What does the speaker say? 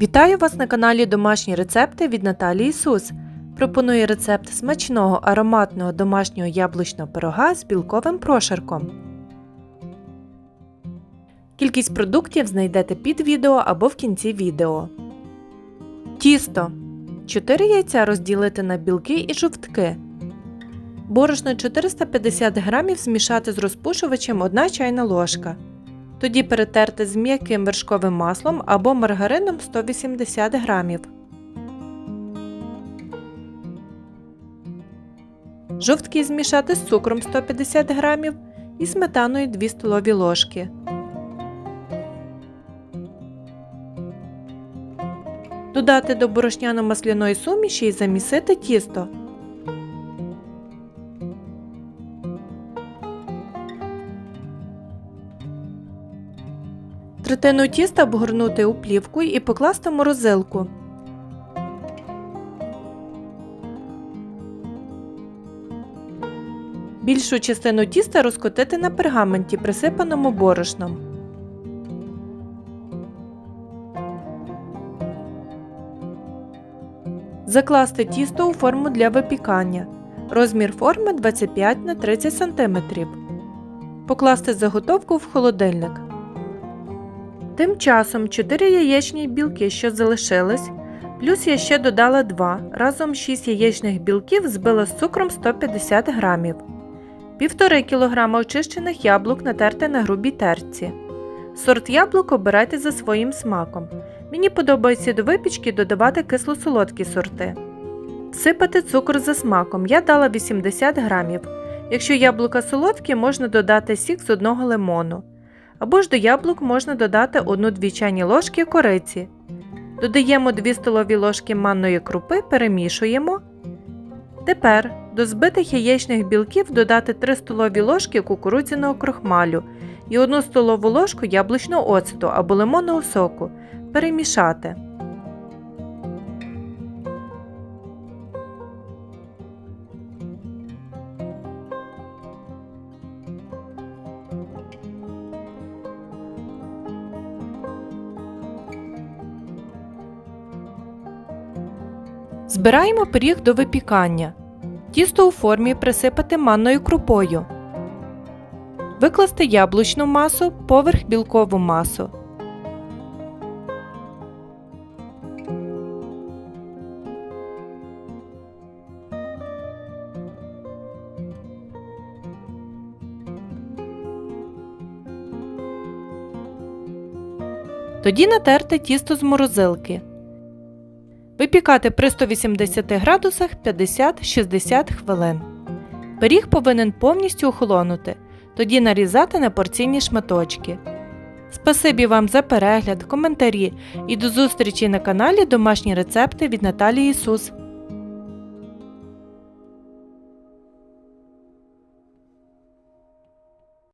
Вітаю вас на каналі Домашні рецепти від Наталії Сус. Пропоную рецепт смачного ароматного домашнього яблучного пирога з білковим прошарком. Кількість продуктів знайдете під відео або в кінці відео. Тісто. 4 яйця розділити на білки і жовтки. Борошно 450 г змішати з розпушувачем 1 чайна ложка. Тоді перетерти з м'яким вершковим маслом або маргарином 180 г. Жовтки змішати з цукром 150 г і сметаною 2 столові ложки. Додати до борошняно-масляної суміші і замісити тісто. Третину тіста обгорнути у плівку і покласти в морозилку. Більшу частину тіста розкотити на пергаменті, присипаному борошном. Закласти тісто у форму для випікання. Розмір форми 25 на 30 см. Покласти заготовку в холодильник. Тим часом 4 яєчні білки, що залишились, плюс я ще додала 2, разом 6 яєчних білків збила з цукром 150 г. 1,5 кг очищених яблук натерти на грубій терці. Сорт яблук обирайте за своїм смаком. Мені подобається до випічки додавати кисло-солодкі сорти. Всипати цукор за смаком. Я дала 80 грамів. Якщо яблука солодкі, можна додати сік з одного лимону. Або ж до яблук можна додати 1-2 чайні ложки кориці. Додаємо 2 столові ложки манної крупи, перемішуємо. Тепер до збитих яєчних білків додати 3 столові ложки кукурудзяного крохмалю і 1 столову ложку яблучного оцету або лимонного соку. Перемішати. Збираємо пиріг до випікання. Тісто у формі присипати манною крупою. Викласти яблучну масу поверх білкову масу. Тоді натерти тісто з морозилки. Випікати при 180 градусах 50-60 хвилин. Пиріг повинен повністю охолонути, тоді нарізати на порційні шматочки. Спасибі вам за перегляд, коментарі і до зустрічі на каналі Домашні рецепти від Наталії Ісус.